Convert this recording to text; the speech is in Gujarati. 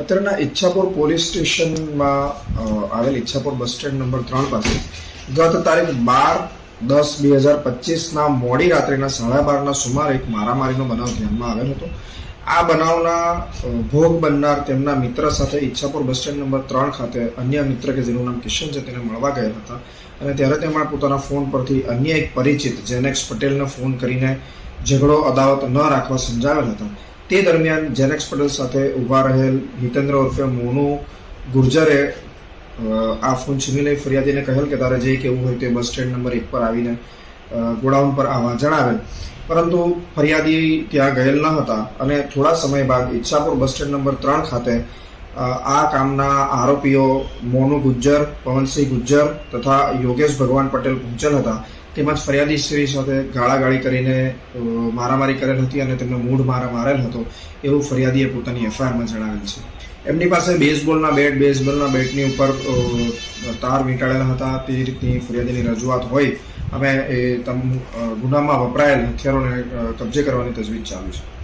અત્યારના ઈચ્છાપુર પોલીસ સ્ટેશનમાં આવેલ ઈચ્છાપુર બસ સ્ટેન્ડ નંબર ત્રણ પાસે ગત તારીખ બાર દસ બે હજાર પચીસના મોડી રાત્રિના સાડા બારના સુમારે એક મારામારીનો બનાવ ધ્યાનમાં આવેલ હતો. આ બનાવના ભોગ બનનાર તેમના મિત્ર સાથે ઈચ્છાપુર બસ સ્ટેન્ડ નંબર ત્રણ ખાતે અન્ય મિત્ર કે જેનું નામ કિશન છે તેને મળવા ગયા હતા અને ત્યારે તેમણે પોતાના ફોન પરથી અન્ય એક પરિચિત, જેનેક્સ પટેલને ફોન કરીને ઝઘડો, અદાવત ન રાખવા સમજાવેલ હતા. તે દરમિયાન જેનેક્સ પટેલ સાથે ઊભા રહેલ હિતેન્દ્ર ઉર્ફે મોનુ ગુર્જરે આ ફોન છીનવી લઈ ફરિયાદીને કહેલ કે તારે જે કેવું હોય તે બસ સ્ટેન્ડ નંબર એક પર આવીને ગોડાઉન પર આવવા જણાવેલ પરંતુ ફરિયાદી ત્યાં ગયેલ ન હતા અને થોડા સમય બાદ ઈચ્છાપુર બસ સ્ટેન્ડ નંબર ત્રણ ખાતે આ કામના આરોપીઓ મોનુ ગુજ્જર, પવનસિંહ ગુજ્જર તથા યોગેશ ભગવાન પટેલ પહોંચેલ હતા. તેમજ ફરિયાદી શ્રી સાથે ગાળાગાળી કરીને મારામારી કરેલ હતી અને તેમને મૂઢ મારા મારેલ હતો એવું ફરિયાદીએ પોતાની એફઆઈઆરમાં જણાવેલ છે. એમની પાસે બેઝબોલના બેટ બેઝબોલના બેટની ઉપર તાર વીંટાળેલા હતા. તે રીતની ફરિયાદીની રજૂઆત હોય, અમે એ તમ ગુનામાં વપરાયેલ હથિયારોને કબજે કરવાની તજવીજ ચાલુ છે.